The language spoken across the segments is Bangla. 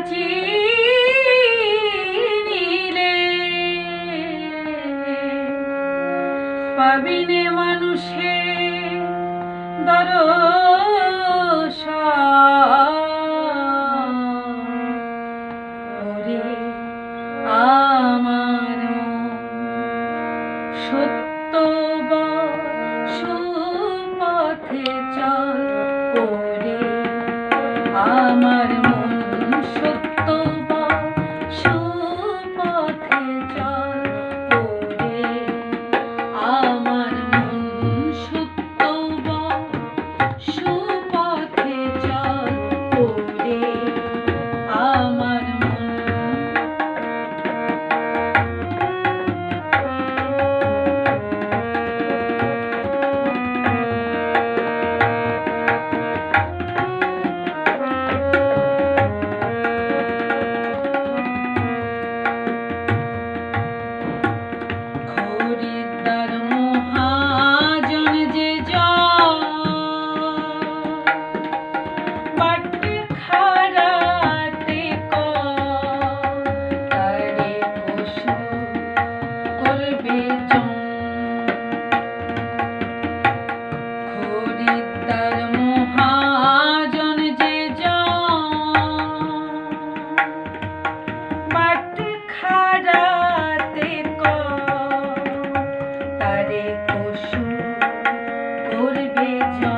চিনিলে পাবিনে মানুষে দরসা করবে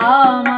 哦妈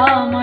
ರಾಮ